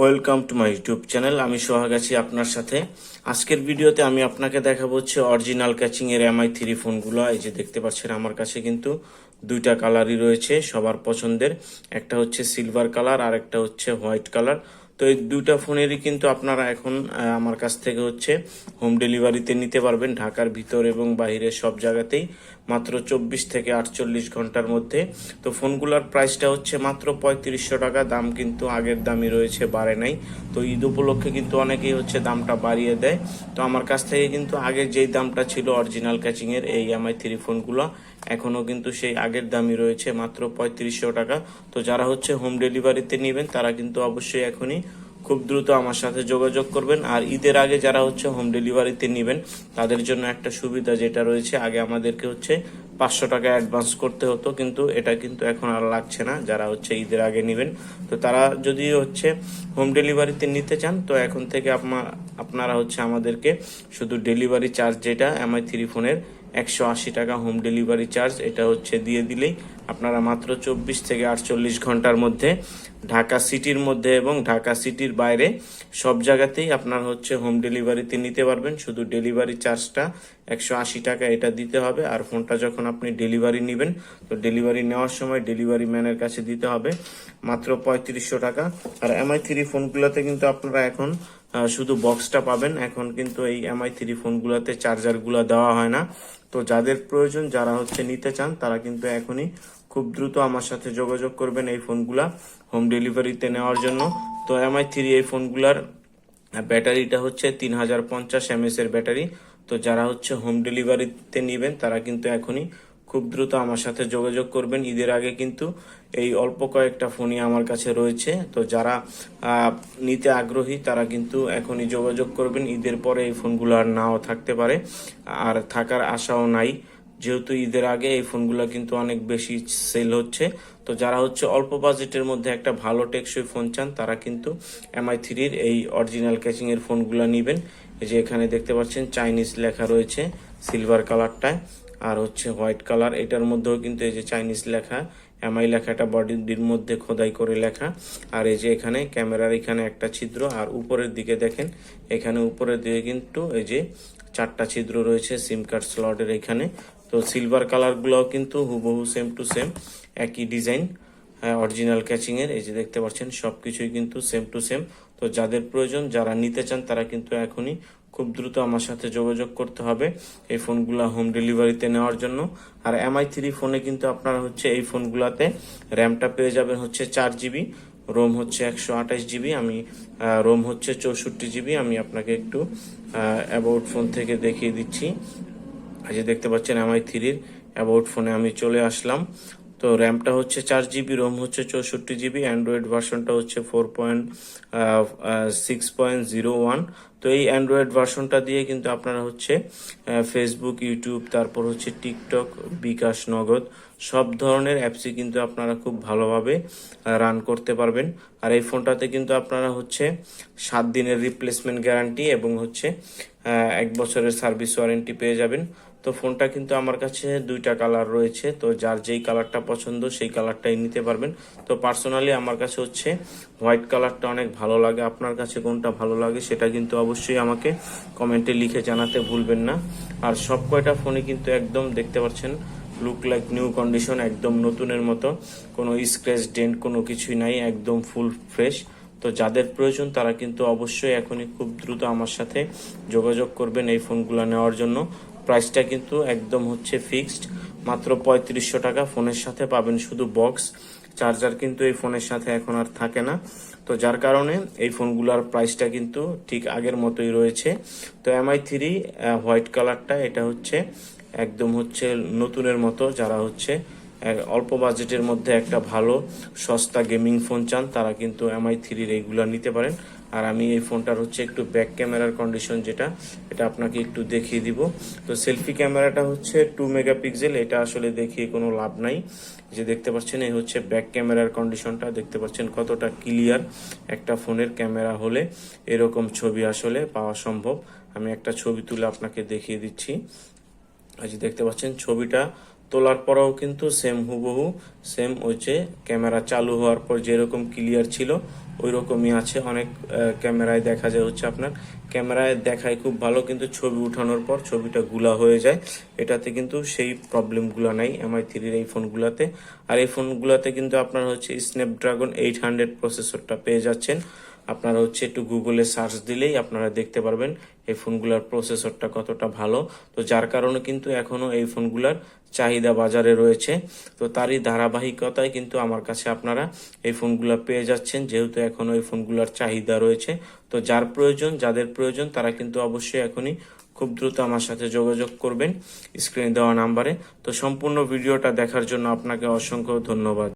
Welcome to my YouTube channel. আমি সোহাগ আছি আপনার সাথে। আজকের ভিডিওতে আমি আপনাকে দেখাবো হচ্ছে অরিজিনাল ক্যাচিং এর এমআই থ্রি ফোনগুলো এই যে দেখতে পাচ্ছেন আমার কাছে কিন্তু দুইটা কালারই রয়েছে সবার পছন্দের। একটা হচ্ছে সিলভার কালার আর একটা হচ্ছে হোয়াইট কালার তো এই দুইটা ফোনেরই কিন্তু আপনারা এখন আমার কাছ থেকে হচ্ছে হোম ডেলিভারিতে নিতে পারবেন। ঢাকার ভিতর এবং বাইরে সব জায়গাতেই মাত্র চব্বিশ থেকে আটচল্লিশ ঘণ্টার মধ্যে। তো ফোনগুলোর প্রাইসটা হচ্ছে মাত্র পঁয়ত্রিশশো টাকা। দাম কিন্তু আগের দামই রয়েছে, বাড়ে নাই। তো ঈদ উপলক্ষে কিন্তু অনেকেই হচ্ছে দামটা বাড়িয়ে দেয়। তো আমার কাছ থেকে কিন্তু আগের যেই দামটা ছিল অরিজিনাল ক্যাচিংয়ের এই এমআই থ্রি ফোনগুলো এখনও কিন্তু সেই আগের দামই রয়েছে, মাত্র পঁয়ত্রিশশো টাকা। তো যারা হচ্ছে হোম ডেলিভারিতে নেবেন, তারা কিন্তু অবশ্যই এখনই খুব দ্রুত আমার সাথে যোগাযোগ করবেন। আর ঈদের আগে যারা হচ্ছে হোম ডেলিভারিতে নেবেন, তাদের জন্য একটা সুবিধা যেটা রয়েছে, আগে আমাদেরকে হচ্ছে পাঁচশো টাকা অ্যাডভান্স করতে হতো, কিন্তু এটা কিন্তু এখন আর লাগছে না, যারা হচ্ছে ঈদের আগে নেবেন। তো তারা যদি হচ্ছে হোম ডেলিভারিতে নিতে চান, তো এখন থেকে আপনা- আপনারা হচ্ছে আমাদেরকে শুধু ডেলিভারি চার্জ যেটা এমআই থ্রি ফোনের একশো আশি টাকা হোম ডেলিভারি চার্জ এটা হচ্ছে দিয়ে দিলেই আপনারা মাত্র চব্বিশ থেকে আটচল্লিশ ঘণ্টার মধ্যে ঢাকা সিটির মধ্যে এবং ঢাকা সিটির বাইরে সব জায়গাতেই আপনার হচ্ছে হোম ডেলিভারিতে নিতে পারবেন। শুধু ডেলিভারি চার্জটা একশো আশি টাকা এটা দিতে হবে আর ফোনটা যখন আপনি ডেলিভারি নেবেন, তো ডেলিভারি নেওয়ার সময় ডেলিভারি ম্যানের কাছে দিতে হবে। মাত্র পঁয়ত্রিশশো টাকা। আর এমআই থ্রি ফোনগুলোতে কিন্তু আপনারা এখন শুধু বক্সটা পাবেন। এখন কিন্তু এই এমআই থ্রি ফোনগুলোতে চার্জারগুলো দেওয়া হয় না। তো যাদের প্রয়োজন, যারা হচ্ছে নিতে চান, তারা কিন্তু এখনই খুব দ্রুত আমার সাথে যোগাযোগ করবেন এই ফোনগুলা হোম ডেলিভারিতে নেওয়ার জন্য। তো এমআই থ্রি এই ফোনগুলার ব্যাটারিটা হচ্ছে তিন হাজার পঞ্চাশ এমএস এর ব্যাটারি। তো যারা হচ্ছে হোম ডেলিভারিতে নেবেন, তারা কিন্তু এখনই খুব দ্রুত আমার সাথে যোগাযোগ করবেন। ঈদের আগে কিন্তু এই অল্প কয়েকটা ফোনই আমার কাছে রয়েছে। তো যারা নিতে আগ্রহী, তারা কিন্তু এখনই যোগাযোগ করবেন। ঈদের পরে এই ফোনগুলো আর নাও থাকতে পারে। আর থাকার আশাও নাই। যেহেতু ঈদের আগে এই ফোনগুলো কিন্তু অনেক বেশি সেল হচ্ছে। তো যারা হচ্ছে অল্প বাজেটের মধ্যে একটা ভালো টেকসই ফোন চান, তারা কিন্তু এমআই থ্রির এই অরিজিনাল ক্যাচিংয়ের ফোনগুলো নেবেন। যে এখানে দেখতে পাচ্ছেন, চাইনিজ লেখা রয়েছে, সিলভার কালারটায়। আর হচ্ছে হোয়াইট কালার, এটার মধ্যেও কিন্তু এই যে চাইনিজ লেখা, এমআই লেখাটা বডির মধ্যে খোদাই করে লেখা। আর এই যে এখানে ক্যামেরার এখানে একটা ছিদ্র, আর উপরের দিকে দেখেন, এখানে উপরের দিকে কিন্তু এই যে চারটা ছিদ্র রয়েছে সিম কার্ড স্লটের এখানে। তো সিলভার কালারগুলোও কিন্তু হুবহু সেম টু সেম একই ডিজাইন অরিজিনাল ক্যাচিং এর এই যে দেখতে পাচ্ছেন, সবকিছুই কিন্তু সেম টু সেম তো যাদের প্রয়োজন, যারা নিতে চান, তারা কিন্তু এখনই খুব দ্রুত আমার সাথে যোগাযোগ করতে হবে এই ফোনগুলো হোম ডেলিভারিতে নেওয়ার জন্য। আর এমআই থ্রি ফোনে কিন্তু আপনারা হচ্ছে এই ফোনগুলোতে র্যামটা পেয়ে যাবেন হচ্ছে চার জিবি রোম হচ্ছে একশো আঠাশ জিবি আমি রোম হচ্ছে চৌষট্টি জিবি আমি আপনাকে একটু অ্যাবাউট ফোন থেকে দেখিয়ে দিচ্ছি। যে দেখতে পাচ্ছেন এমআই থ্রির অ্যাবাউট ফোনে আমি চলে আসলাম। তো র্যামটা হচ্ছে চার জিবি, রোম হচ্ছে চৌষট্টি জিবি, অ্যান্ড্রয়েড ভার্সনটা হচ্ছে four point six point zero one. তো এই অ্যান্ড্রয়েড ভার্সনটা দিয়ে কিন্তু আপনারা হচ্ছে ফেসবুক, ইউটিউব, তারপর হচ্ছে টিকটক বিকাশ নগদ সব ধরনের অ্যাপসই কিন্তু আপনারা খুব ভালোভাবে রান করতে পারবেন। আর এই ফোনটাতে কিন্তু আপনারা হচ্ছে সাত দিনের রিপ্লেসমেন্ট গ্যারান্টি এবং হচ্ছে এক বছরের সার্ভিস ওয়ারেন্টি পেয়ে যাবেন। তো ফোনটা কিন্তু আমার কাছে দুইটা কালার রয়েছে, তো যার যেই কালারটা পছন্দ সেই কালারটাই নিতে পারবেন। তো পার্সোনালি আমার কাছে হচ্ছে হোয়াইট কালারটা অনেক ভালো লাগে, আপনার কাছে কোনটা ভালো লাগে সেটা কিন্তু অবশ্যই আমাকে কমেন্টে লিখে জানাতে ভুলবেন না। আর সব কয়টা ফোনে কিন্তু একদম দেখতে পাচ্ছেন লুক লাইক নিউ কন্ডিশন একদম নতুনের মতো। কোনো স্ক্র্যাচ ডেন্ট কোনো কিছুই নাই, একদম ফুল ফ্রেশ তো যাদের প্রয়োজন তারা কিন্তু অবশ্যই এখনই খুব দ্রুত আমার সাথে যোগাযোগ করবেন এই ফোনগুলো নেওয়ার জন্য। প্রাইসটা কিন্তু একদম হচ্ছে ফিক্সড। মাত্র পঁয়ত্রিশশো টাকা ফোনের সাথে পাবেন শুধু বক্স। চার্জার কিন্তু এই ফোনের সাথে এখন আর থাকে না। তো যার কারণে এই ফোনগুলোর প্রাইসটা কিন্তু ঠিক আগের মতোই রয়েছে। তো এমআই থ্রি হোয়াইট কালারটা, এটা হচ্ছে একদম হচ্ছে নতুনের মতো। যারা হচ্ছে অল্প বাজেটের মধ্যে একটা ভালো, সস্তা গেমিং ফোন চান, তারা কিন্তু এমআই থ্রির এইগুলো নিতে পারেন। আর আমি এই ফোনটার হচ্ছে একটু ব্যাক ক্যামেরার কন্ডিশন যেটা, এটা আপনাকে একটু দেখিয়ে দিব। তো সেলফি ক্যামেরাটা হচ্ছে টু মেগাপিক্সেল এটা আসলে দেখিয়ে কোনো লাভ নাই। যে দেখতে পাচ্ছেন, এই হচ্ছে ব্যাক ক্যামেরার কন্ডিশনটা দেখতে পাচ্ছেন কতটা ক্লিয়ার একটা ফোনের ক্যামেরা হলে এরকম ছবি আসলে পাওয়া সম্ভব। আমি একটা ছবি তুলে আপনাকে দেখিয়ে দিচ্ছি। যে দেখতে পাচ্ছেন, ছবিটা তোলার পরেও কিন্তু সেম হুবহু সেম যে ক্যামেরা চালু হওয়ার পর যেরকম ক্লিয়ার ছিল ওই রকমই আছে। অনেক ক্যামেরায় দেখা যায় হচ্ছে আপনার। ক্যামেরায় দেখায় খুব ভালো, কিন্তু ছবি উঠানোর পর ছবিটা গুলা হয়ে যায়। এটাতে কিন্তু সেই প্রবলেমগুলো নাই এমআই থ্রির এই ফোনগুলোতে আর এই ফোনগুলোতে কিন্তু আপনার হচ্ছে স্ন্যাপড্রাগন এইট হান্ড্রেড প্রসেসরটা পেয়ে যাচ্ছেন। আপনারা হচ্ছে একটু গুগলে সার্চ দিলেই আপনারা দেখতে পারবেন এই ফোনগুলোর প্রসেসরটা কতটা ভালো। তো যার কারণে কিন্তু এখনও এই ফোনগুলোর চাহিদা বাজারে রয়েছে। তো তারই ধারাবাহিকতায় কিন্তু আমার কাছে আপনারা এই ফোনগুলো পেয়ে যাচ্ছেন, যেহেতু এখনও এই ফোনগুলোর চাহিদা রয়েছে। তো যার প্রয়োজন, যাদের প্রয়োজন, তারা কিন্তু অবশ্যই এখনই খুব দ্রুত আমার সাথে যোগাযোগ করবেন স্ক্রিনে দেওয়া নাম্বারে। তো সম্পূর্ণ ভিডিওটা দেখার জন্য আপনাকে অসংখ্য ধন্যবাদ।